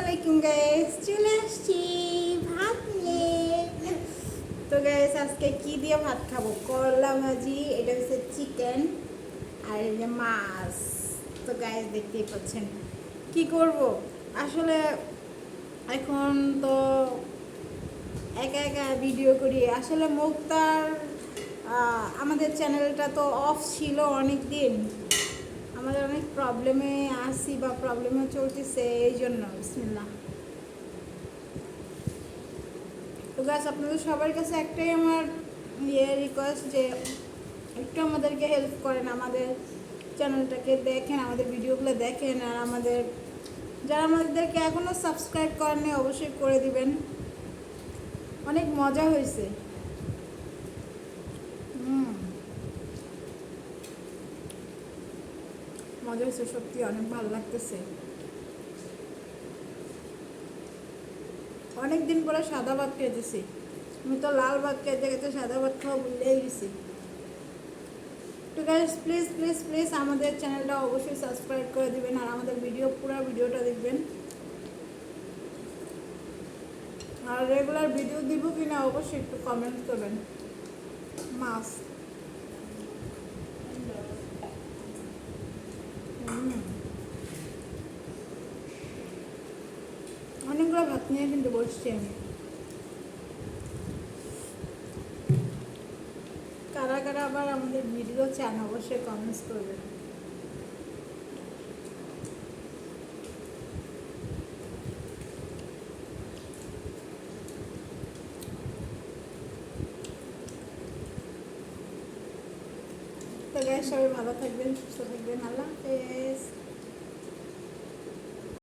আলাইকুম গাইস চলে আসছি, ভাত নিয়ে। তো গাইস আজকে কি দিয়ে ভাত খাব? করলা ভাজি, এটা হচ্ছে চিকেন আর যে মাছ। তো গাইস দেখতেই পাচ্ছেন। কি করব? আসলে এখন তো একা একা ভিডিও করি। আসলে মুক্তার আমাদের চ্যানেলটা তো অফ ছিল অনেক দিন প্রবলেমে আসি বা প্রবলেমে চলতেছে, এই জন্য বিসমিল্লা তো গাছ আপনাদের সবার কাছে একটাই আমার ইয়ে রিকোয়েস্ট যে, একটু আমাদেরকে হেল্প করেন আমাদের চ্যানেলটাকে দেখেন, আমাদের ভিডিওগুলো দেখেন, আর আমাদের, যারা আমাদেরকে এখনও সাবস্ক্রাইব করেননি, অবশ্যই করে দিবেন। অনেক মজা হয়েছে। মজা হয়েছে সত্যি অনেক ভালো লাগতেছে। অনেক দিন পরে সাদা ভাত খেতেছি আমি তো লাল ভাত খেতে খেতে সাদা ভাত খাওয়া ভুলেই গেছি। তো গাইস প্লিজ প্লিজ প্লিজ আমাদের চ্যানেলটা অবশ্যই সাবস্ক্রাইব করে দিবেন আর আমাদের ভিডিও পুরো ভিডিওটা দেখবেন। আর রেগুলার ভিডিও দিব কিনা অবশ্যই একটু কমেন্ট করবেন। মাছ। অনেকগুলো ভাত নিয়ে কিন্তু বসছি আমি। কারা কারা আবার আমাদের ভিডিও চান, অবশ্যই কমেন্টস করবেন সবাই ভালো থাকবেন, সুস্থ থাকবেন, আল্লাহ হাফেজ।